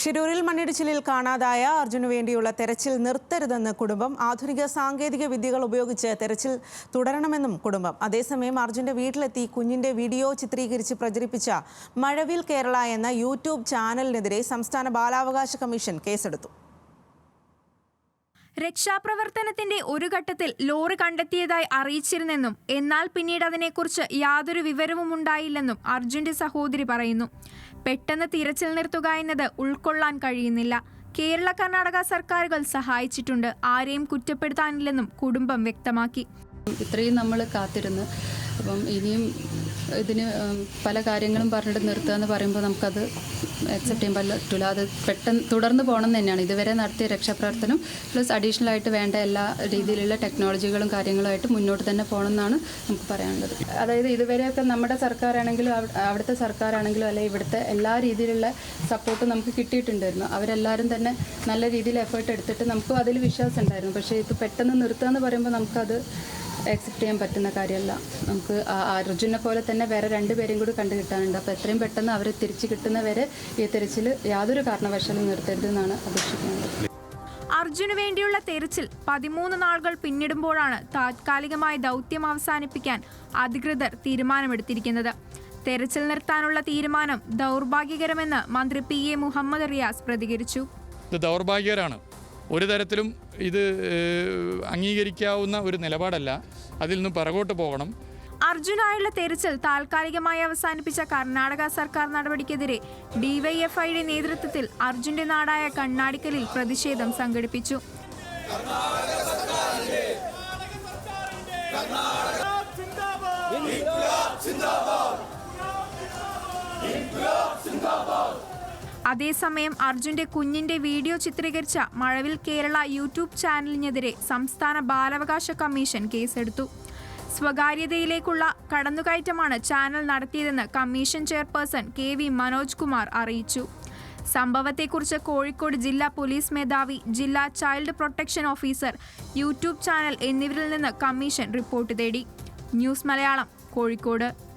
ഷിരൂരിൽ മണ്ണിടിച്ചിലിൽ കാണാതായ അർജുനു വേണ്ടിയുള്ള തെരച്ചിൽ നിർത്തരുതെന്ന് കുടുംബം ആധുനിക സാങ്കേതിക വിദ്യകൾ ഉപയോഗിച്ച് തെരച്ചിൽ തുടരണമെന്നും കുടുംബം. അതേസമയം അർജുന്റെ വീട്ടിലെത്തി കുഞ്ഞിന്റെ വീഡിയോ ചിത്രീകരിച്ച് പ്രചരിപ്പിച്ച മഴവിൽ കേരള എന്ന യൂട്യൂബ് ചാനലിനെതിരെ സംസ്ഥാന ബാലാവകാശ കമ്മീഷൻ കേസെടുത്തു. രക്ഷാപ്രവർത്തനത്തിന്റെ ഒരു ഘട്ടത്തിൽ ലോറി കണ്ടെത്തിയതായി അറിയിച്ചിരുന്നെന്നും എന്നാൽ പിന്നീട് അതിനെക്കുറിച്ച് യാതൊരു വിവരവും ഉണ്ടായില്ലെന്നും അർജുന്റെ സഹോദരി പറയുന്നു. പെട്ടെന്ന് തിരച്ചിൽ നിർത്തുക എന്നത് ഉൾക്കൊള്ളാൻ കഴിയുന്നില്ല. കേരള കർണാടക സർക്കാരുകൾ സഹായിച്ചിട്ടുണ്ട്. ആരെയും കുറ്റപ്പെടുത്താനില്ലെന്നും കുടുംബം വ്യക്തമാക്കി. ഇത്രയും നമ്മൾ കാത്തിരുന്ന് അപ്പം ഇനിയും ഇതിന് പല കാര്യങ്ങളും പറഞ്ഞിട്ട് നിർത്തുക എന്ന് പറയുമ്പോൾ നമുക്കത് ചെയ്യാൻ പറ്റില്ല അത് പെട്ടെന്ന് തുടർന്ന് പോകണം തന്നെയാണ്. ഇതുവരെ നടത്തിയ രക്ഷാപ്രവർത്തനം പ്ലസ് അഡീഷണൽ ആയിട്ട് വേണ്ട എല്ലാ രീതിയിലുള്ള ടെക്നോളജികളും കാര്യങ്ങളുമായിട്ട് മുന്നോട്ട് തന്നെ പോകണം എന്നാണ് നമുക്ക് പറയാനുള്ളത്. അതായത് ഇതുവരെയൊക്കെ നമ്മുടെ സർക്കാരാണെങ്കിലും അവ- അവിടുത്തെ സർക്കാരാണെങ്കിലും അല്ലെങ്കിൽ ഇവിടുത്തെ എല്ലാ രീതിയിലുള്ള സപ്പോർട്ടും നമുക്ക് കിട്ടിയിട്ടുണ്ടായിരുന്നു. അവരെല്ലാവരും തന്നെ നല്ല രീതിയിൽ എഫേർട്ട് എടുത്തിട്ട് നമുക്കും അതിൽ വിശ്വാസം ഉണ്ടായിരുന്നു. പക്ഷേ ഇത് പെട്ടെന്ന് നിർത്തുക എന്ന് പറയുമ്പോൾ നമുക്കത് അക്സെപ്റ്റ് ചെയ്യാൻ പറ്റുന്ന കാര്യമല്ല. നമുക്ക് അർജുനെ പോലെ തന്നെ വേറെ രണ്ട് രണ്ടുപേരെയും കൂടി കണ്ടു കിട്ടാനുണ്ട്. അപ്പോൾ എത്രയും പെട്ടെന്ന് അവരെ തിരിച്ചു കിട്ടുന്നവരെ ഈ തിരച്ചിൽ യാതൊരു കാരണവശാലും നിർത്തരുതെന്നാണ് അപേക്ഷിക്കുന്നത്. അർജുന് വേണ്ടിയുള്ള തെരച്ചിൽ പതിമൂന്ന് നാളുകൾ പിന്നിടുമ്പോഴാണ് താത്കാലികമായി ദൗത്യം അവസാനിപ്പിക്കാൻ അധികൃതർ തീരുമാനമെടുത്തിരിക്കുന്നത്. തെരച്ചിൽ നിർത്താനുള്ള തീരുമാനം ദൗർഭാഗ്യകരമെന്ന് മന്ത്രി പി എ മുഹമ്മദ് റിയാസ് പ്രതികരിച്ചു. ഇത് ദൗർഭാഗ്യകരമാണ് ഒരു തരത്തിലും ഇത് അംഗീകരിക്കാവുന്ന ഒരു നിലപാടല്ല. അതിൽ നിന്ന് പിറകോട്ട് പോകണം. അർജുനായുള്ള തെരച്ചിൽ താൽക്കാലികമായി അവസാനിപ്പിച്ച കർണാടക സർക്കാർ നടപടിക്കെതിരെ ഡിവൈഎഫ്ഐയുടെ നേതൃത്വത്തിൽ അർജുന്റെ നാടായ കണ്ണാടിക്കലിൽ പ്രതിഷേധം സംഘടിപ്പിച്ചു. അതേസമയം അർജുന്റെ കുഞ്ഞിന്റെ വീഡിയോ ചിത്രീകരിച്ച മഴവിൽ കേരള യൂട്യൂബ് ചാനലിനെതിരെ സംസ്ഥാന ബാലാവകാശ കമ്മീഷൻ കേസെടുത്തു. സ്വകാര്യതയിലേക്കുള്ള കടന്നുകയറ്റമാണ് ചാനൽ നടത്തിയതെന്ന് commission chairperson K V Manoj Kumar അറിയിച്ചു. സംഭവത്തെക്കുറിച്ച് കോഴിക്കോട് ജില്ലാ പോലീസ് മേധാവി ജില്ലാ child protection officer YouTube channel എന്നിവരിൽ നിന്ന് കമ്മീഷൻ റിപ്പോർട്ട് തേടി. ന്യൂസ് മലയാളം കോഴിക്കോട്.